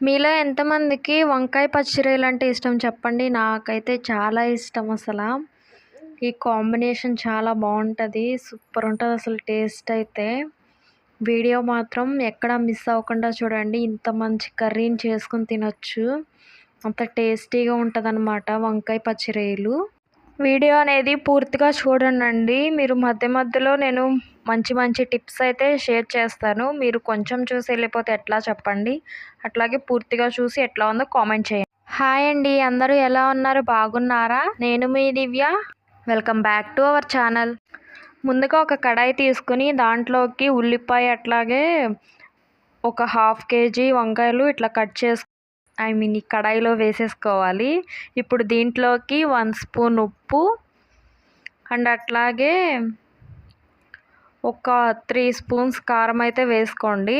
మీలో ఎంతమందికి వంకాయ పచ్చిరొయ్యలు అంటే ఇష్టం చెప్పండి? నాకైతే చాలా ఇష్టం అసలు. ఈ కాంబినేషన్ చాలా బాగుంటుంది. సూపర్ ఉంటుంది అసలు టేస్ట్ అయితే. వీడియో మాత్రం ఎక్కడ మిస్ అవ్వకుండా చూడండి. ఇంత మంచి కర్రీని చేసుకుని తినొచ్చు. అంత టేస్టీగా ఉంటుంది అనమాట వంకాయ పచ్చిరొయ్యలు వీడియో అనేది పూర్తిగా చూడండి మీరు మధ్య మధ్యలో నేను మంచి మంచి టిప్స్ అయితే షేర్ చేస్తాను. మీరు కొంచెం చూసి వెళ్ళిపోతే ఎట్లా చెప్పండి. అట్లాగే పూర్తిగా చూసి ఎట్లా ఉందో కామెంట్ చేయండి. హాయ్ అండి. అందరూ ఎలా ఉన్నారు? బాగున్నారా? నేను మీ Divya. Welcome back to our channel. ముందుగా ఒక కడాయి తీసుకుని దాంట్లోకి ఉల్లిపాయ అట్లాగే ఒక హాఫ్ కేజీ వంకాయలు ఇట్లా కట్ చేసు ఐ మీన్ ఈ కడాయిలో వేసేసుకోవాలి. ఇప్పుడు దీంట్లోకి వన్ స్పూన్ ఉప్పు అండ్ అట్లాగే ఒక త్రీ స్పూన్స్ కారం అయితే వేసుకోండి.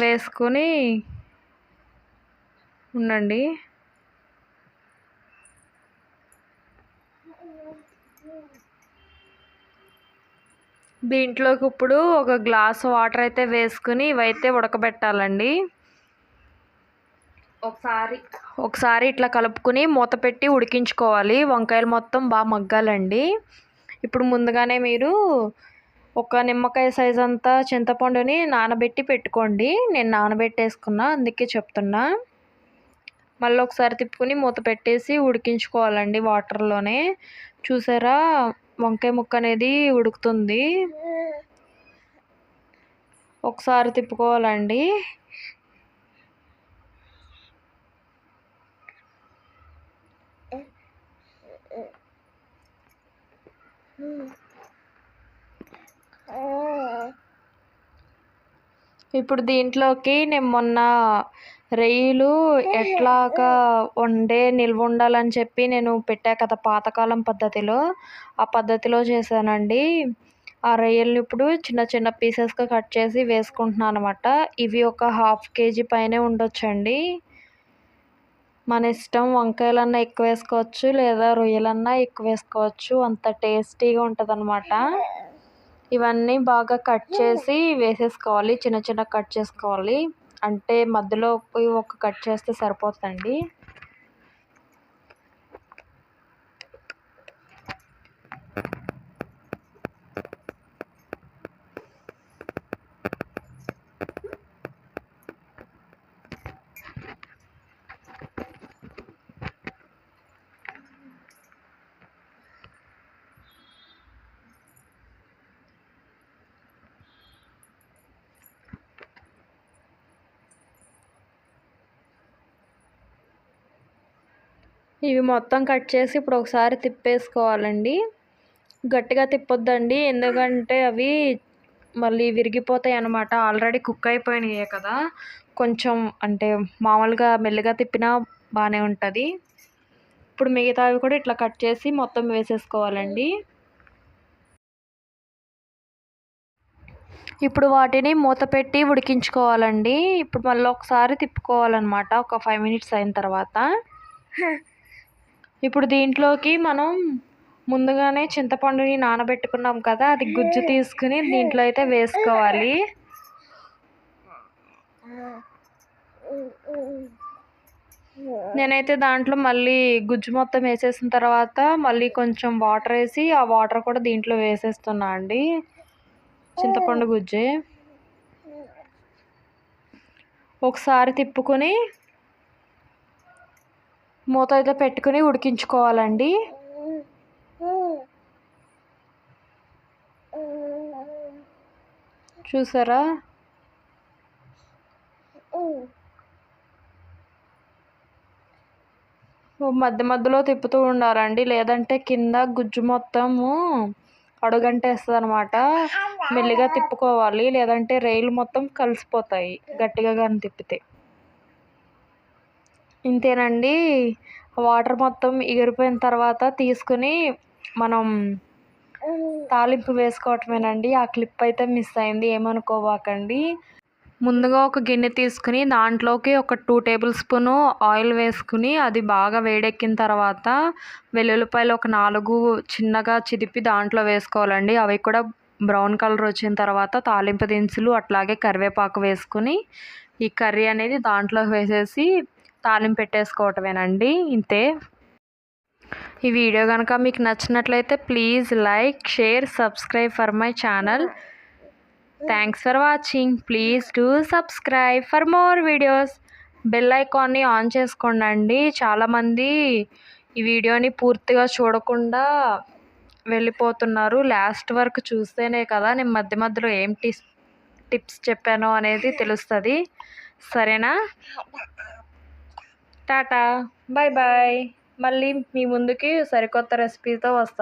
వేసుకొని ఉండండి. దీంట్లోకి ఇప్పుడు ఒక గ్లాస్ వాటర్ అయితే వేసుకుని ఇవైతే ఉడకబెట్టాలండి. ఒకసారి. ఒకసారి ఇట్లా కలుపుకుని మూత పెట్టి ఉడికించుకోవాలి. వంకాయలు మొత్తం బాగా మగ్గాలండి. ఇప్పుడు ముందుగానే మీరు ఒక నిమ్మకాయ సైజ్ అంతా చింతపండుని నానబెట్టి పెట్టుకోండి. నేను నానబెట్టేసుకున్నా అందుకే చెప్తున్నా. మళ్ళీ ఒకసారి తిప్పుకుని మూత పెట్టేసి ఉడికించుకోవాలండి వాటర్లోనే. చూసారా? వంకాయ ముక్క అనేది ఉడుకుతుంది. ఒకసారి తిప్పుకోవాలండి. ఇప్పుడు దీంట్లోకి నేను మొన్న రొయ్యలు ఎట్లాగా వండే నిల్వ ఉండాలని చెప్పి నేను పెట్టా కదా పాతకాలం పద్ధతిలో. ఆ పద్ధతిలో చేశానండి. ఆ రొయ్యల్ని ఇప్పుడు చిన్న చిన్న పీసెస్గా కట్ చేసి వేసుకుంటున్నాను అనమాట ఇవి ఒక హాఫ్ కేజీ పైనే ఉండొచ్చండి. మన ఇష్టం వంకాయలన్నా ఎక్కువ వేసుకోవచ్చు లేదా రొయ్యలన్నా ఎక్కువ వేసుకోవచ్చు అంత టేస్టీగా ఉంటుంది అనమాట ఇవన్నీ బాగా కట్ చేసి వేసేసుకోవాలి. చిన్న చిన్న కట్ చేసుకోవాలి. అంటే మధ్యలో పోయి ఒక కట్ చేస్తే సరిపోతుందండి. ఇవి మొత్తం కట్ చేసి ఇప్పుడు ఒకసారి తిప్పేసుకోవాలండి. గట్టిగా తిప్పొద్దండి. ఎందుకంటే అవి మళ్ళీ విరిగిపోతాయి అన్నమాట. ఆల్రెడీ కుక్ అయిపోయినాయి కదా. కొంచెం అంటే మామూలుగా మెల్లగా తిప్పినా బాగానే ఉంటుంది. ఇప్పుడు మిగతావి కూడా ఇట్లా కట్ చేసి మొత్తం వేసేసుకోవాలండి. ఇప్పుడు వాటిని మూత పెట్టి ఉడికించుకోవాలండి. ఇప్పుడు మళ్ళీ ఒకసారి తిప్పుకోవాలన్నమాట. ఒక ఫైవ్ మినిట్స్ అయిన తర్వాత. ఇప్పుడు దీంట్లోకి మనం ముందుగానే చింతపండుని నానబెట్టుకున్నాం కదా అది గుజ్జు తీసుకుని దీంట్లో అయితే వేసుకోవాలి. నేనైతే దాంట్లో మళ్ళీ గుజ్జు మొత్తం వేసేసిన తర్వాత మళ్ళీ కొంచెం వాటర్ వేసి ఆ వాటర్ కూడా దీంట్లో వేసేస్తున్నా అండి. చింతపండు గుజ్జే. ఒకసారి తిప్పుకొని మూత అయితే పెట్టుకుని ఉడికించుకోవాలండి. చూసారా? మధ్య మధ్యలో తిప్పుతూ ఉండాలండి. లేదంటే కింద గుజ్జు మొత్తము అడుగంటేస్తుంది అనమాట మెల్లిగా తిప్పుకోవాలి. లేదంటే రైలు మొత్తం కలిసిపోతాయి గట్టిగా కానీ తిప్పితే. ఇంతేనండి. వాటర్ మొత్తం ఎగిరిపోయిన తర్వాత తీసుకుని మనం తాలింపు వేసుకోవటమేనండి. ఆ క్లిప్ అయితే మిస్ అయింది. ఏమనుకోబాకండి. ముందుగా ఒక గిన్నె తీసుకుని దాంట్లోకి ఒక టూ టేబుల్ స్పూను ఆయిల్ వేసుకుని అది బాగా వేడెక్కిన తర్వాత వెల్లుల్లిపాయలు ఒక నాలుగు చిన్నగా చిదిపి దాంట్లో వేసుకోవాలండి. అవి కూడా బ్రౌన్ కలర్ వచ్చిన తర్వాత తాలింపు దినుసులు అట్లాగే కరివేపాకు వేసుకుని ఈ కర్రీ అనేది దాంట్లో వేసేసి తాలింపు పెట్టేసుకోవటమేనండి ఇంతే. ఈ వీడియో కనుక మీకు నచ్చినట్లయితే please like share subscribe for my channel. Thanks for watching. Please do subscribe for more videos. Bell ఐకాన్ని ఆన్ చేసుకోండి చాలామంది ఈ వీడియోని పూర్తిగా చూడకుండా వెళ్ళిపోతున్నారు. లాస్ట్ వరకు చూస్తేనే కదా నేను మధ్య మధ్యలో ఏం టిప్స్ టిప్స్ చెప్పానో అనేది తెలుస్తుంది. సరేనా? టాటా. బాయ్ బాయ్ మళ్ళీ మీ ముందుకి సరికొత్త రెసిపీతో వస్తాను